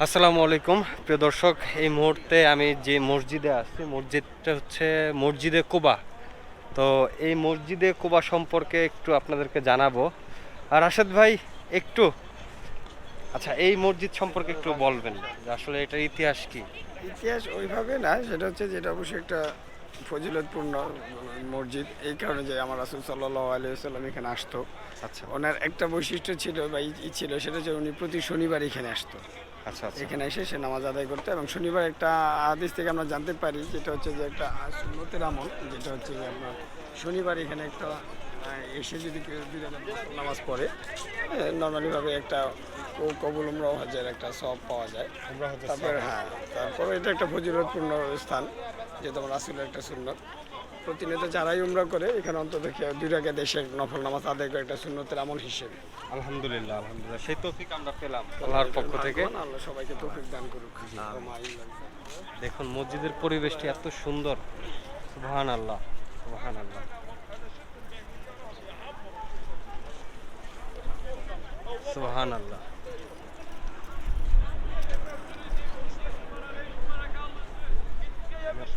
আসসালামু আলাইকুম। প্রিয় দর্শক এই মুহূর্তে আমি যে মসজিদে আছি মসজিদটা হচ্ছে মসজিদে কোবা। তো এই মসজিদে কোবা সম্পর্কে একটু আপনাদেরকে জানাব। আর রাশেদ ভাই একটু আচ্ছা এই মসজিদ সম্পর্কে একটু বলবেন আসলে এটার ইতিহাস কি? ইতিহাস ওইভাবে না সেটা হচ্ছে যেটা অবশ্যই একটা ফজিলতপূর্ণ মসজিদ। এই কারণে যে আমার রাসুল সাল্লাহ আলিয়াল্লাম এখানে আসতো। আচ্ছা। ওনার একটা বৈশিষ্ট্য ছিল বা ই- ছিল সেটা হচ্ছে উনি প্রতি শনিবার এখানে আসতো। আচ্ছা আচ্ছা। এখানে এসে সে নামাজ আদায় করতে এবং শনিবার একটা আদেশ থেকে আমরা জানতে পারি, যেটা হচ্ছে যে একটা সুন্নতের আমল, যেটা হচ্ছে যে আপনার শনিবার এখানে একটা এসে যদি কেউ নামাজ পড়ে নর্মালিভাবে একটা কবুল উমরাও হজের একটা সব পাওয়া যায়। তারপরে হ্যাঁ তারপরে এটা একটা ফজিলতপূর্ণ স্থান যেহেতু আমার রাসুলের একটা সুন্নত। প্রতিনিয়ত যারাই উমরা করে এখানে অন্তত দুই রাকাত দেশের নফল নামাজ আদায় করে একটা সুন্নতের আমল হিসেবে। আলহামদুলিল্লাহ আলহামদুলিল্লাহ। সেই তৌফিক আমরা পেলাম আল্লাহর পক্ষ থেকে। আল্লাহ সবাইকে তৌফিক দান করুক। দেখুন মসজিদের পরিবেশটি এত সুন্দর। সুবহান আল্লাহ সুবহান আল্লাহ সুবহান আল্লাহ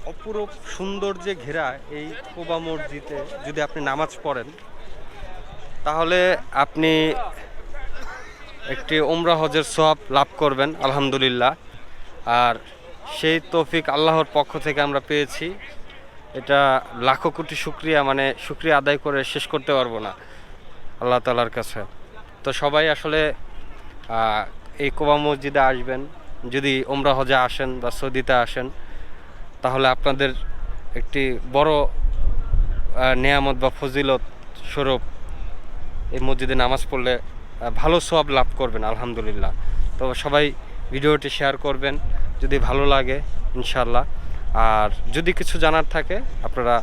অপরূপ সৌন্দর্যে ঘেরা এই কোবা মসজিদে যদি আপনি নামাজ পড়েন, তাহলে আপনি একটি ওমরা হজের সওয়াব লাভ করবেন, আলহামদুলিল্লাহ। আর সেই তৌফিক আল্লাহর পক্ষ থেকে আমরা পেয়েছি। এটা লাখো কোটি শুক্রিয়া মানে শুক্রিয়া আদায় করে শেষ করতে পারব না, আল্লাহ তালার কাছে। তো সবাই আসলে এই কোবা মসজিদে আসবেন, যদি ওমরা হজে আসেন বা সৌদিতে আসেন তাহলে আপনাদের একটি বড় নেয়ামত বা ফজিলত স্বরূপ এই মসজিদে নামাজ পড়লে ভালো সব লাভ করবেন, আলহামদুলিল্লাহ। তো সবাই ভিডিওটি শেয়ার করবেন, যদি ভালো লাগে ইনশাল্লাহ আর যদি কিছু জানার থাকে, আপনারা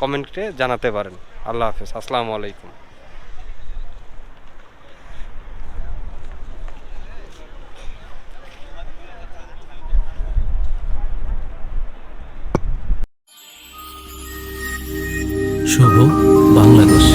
কমেন্টে জানাতে পারেন। আল্লাহ হাফেজ। আসসালামু আলাইকুম। শুভ বাংলাদেশ।